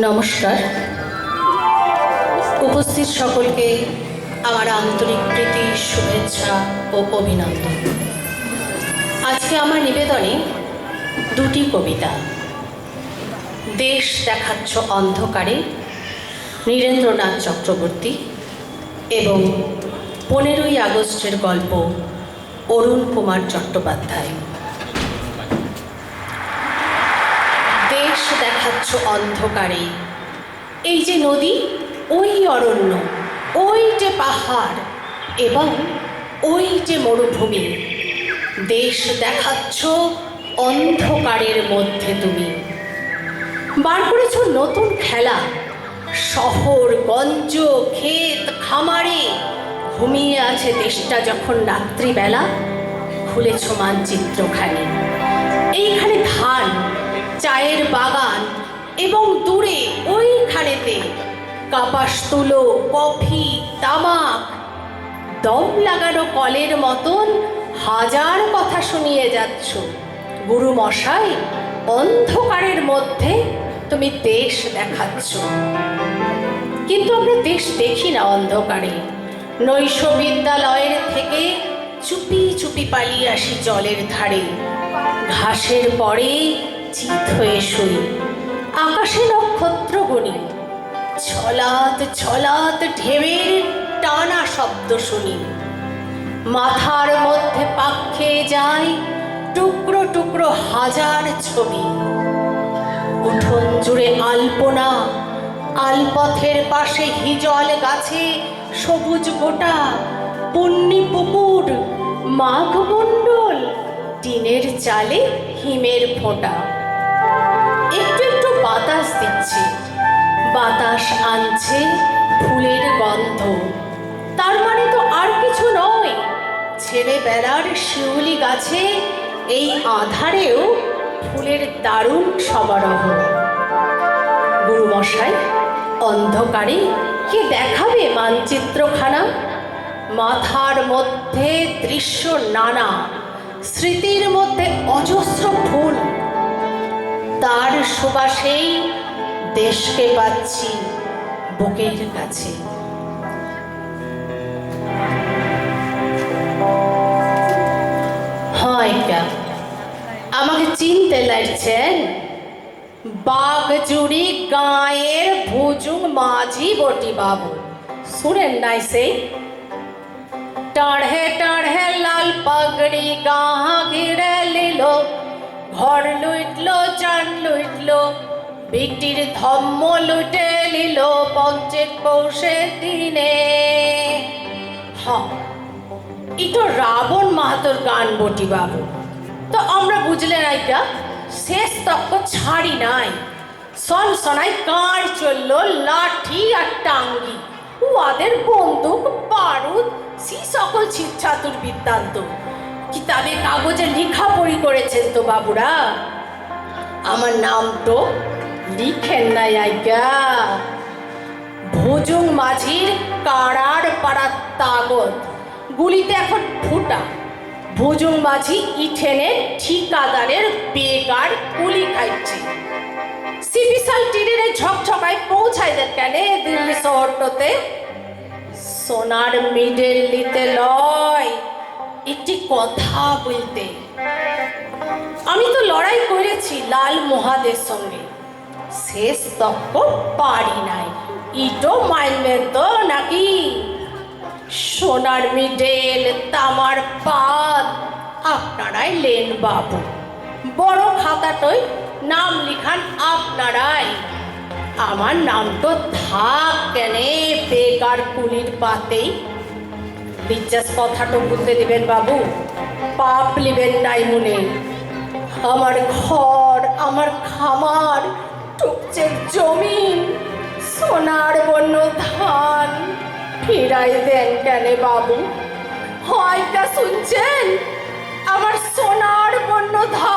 নমস্কার। উপস্থিত সকলকে আমার আন্তরিক প্রীতি, শুভেচ্ছা ও অভিনন্দন। আজকে আমার নিবেদনে দুটি কবিতা। দেশ দেখাচ্ছ অন্ধকারে নীরেন্দ্রনাথ চক্রবর্তী এবং পনেরোই আগস্টের গল্প অরুণ কুমার চট্টোপাধ্যায় দেশ দেখাচ্ছ অন্ধকারে। এই যে নদী, ওই অরণ্য, ওই যে পাহাড় এবং ওই যে মরুভূমি, দেশ দেখাচ্ছ অন্ধকারের মধ্যে তুমি। বার করেছ নতুন খেলা, শহর, গঞ্জ, ক্ষেত, খামারে। ঘুমিয়ে আছে দেশটা যখন রাত্রিবেলা, খুলেছ মানচিত্রখানি। এইখানে ধান, চায়ের বাগান এবং দূরে ওই ওইখানেতে কাপাস তুলো, কফি, তামাক, দম লাগানো কলের মতন হাজার কথা শুনিয়ে যাচ্ছ। গুরু মশাই, অন্ধকারের মধ্যে তুমি দেশ দেখাচ্ছ। কিন্তু আমরা দেশ দেখি না অন্ধকারে। নৈশ বিদ্যালয়ের থেকে চুপি চুপি পালিয়ে আসি জলের ধারে। ঘাসের পরে চিত হয়ে শুই। আকাশে নক্ষত্র গুনি ছলাত ছলাত ঢেউয়ের টানা শব্দ শুনি। মাথার মধ্যে পাক খেয়ে যায় টুকরো টুকরো হাজার ছবি। উঠোন জুড়ে আলপনা, আলপথের পাশে হিজল গাছে সবুজ গোটা, পুণ্যি পুকুর, মাঘ মণ্ডল, টিনের চালে হিমের ফোঁটা। একটু বাতাস দিচ্ছে। বাতাস আনছে ফুলের গন্ধ। তার মানে তো আর কিছু নয়। ছেলেবেলার শিউলি গাছে এই আধারেও ফুলের দারুণ সমারোহ। গুরুমশাই, অন্ধকারে কে দেখাবে মানচিত্রখানা? মাথার মধ্যে দৃশ্য নানা, স্মৃতির মধ্যে অজস্র ফুল। তার সুবাসেই দেশকে পাচ্ছি বুকের কাছে। আমাকে চিনতে লাগছেন? বাগজুড়ি গায়ের ভুজুং মাঝি বটি বাবু শুনেন নাই সেই টাঢ়ে টাঢ়ে লাল পাগড়ি গাহা ঘিরে লিল ঘর লুটল, চান লুটল, বিটির ধম্ম লুটে নিল পঞ্চের পৌষে দিনে। হ্যাঁ এটা রাবণ মাহাতোর গান বটি বাবু। তো আমরা বুঝলেন আইটা শেষ তক্ক ছাড়ি নাই। সন সনাই কার চলল লাঠি আর টাঙ্গি। উহাদের বন্দুক, বারুদ, সি সকল ছিচ্ছাতুর বৃত্তান্ত। কিতাবে কাগজে লেখা পড়ি করেছেন তো বাবুরা। আমার নাম তো লিখেন নাই আজ্ঞা ভোজুং মাঝির কারার পাড়ার তাগত। গুলিতে এখন ফুটা। ভোজুং মাঝি ইঠেনে ঠিকাদারের বেকার গুলি খাইছে। টিনের ঝকঝকায় পৌঁছায় দেন কেন দিল্লি শহরটাতে? সোনার মিডেল নিতে লয়। একটি কথা বলতে। আমি তো লড়াই করেছি লাল মহাদের সঙ্গে। শেষ তক্ক পারি নাই। ইটো মাইনবেন তো নাকি সোনার মিডেল তামার পাত। আপনারাই লেন বাবু। বড় খাতাটই নাম লিখান আপনারাই। আমার নাম তো থাক কেনে বেকার কুলির পাতেই। বিশ্বাস কথাটো বুঝতে দিবেন বাবু? পাপ লিবেন নাই মনে। আমার ঘর, আমার খামার টুকচের জমিন, সোনার বন্য ধান। ফিরাই দেন কেন বাবু? হয়টা শুনছেন? আমার সোনার বন্য ধান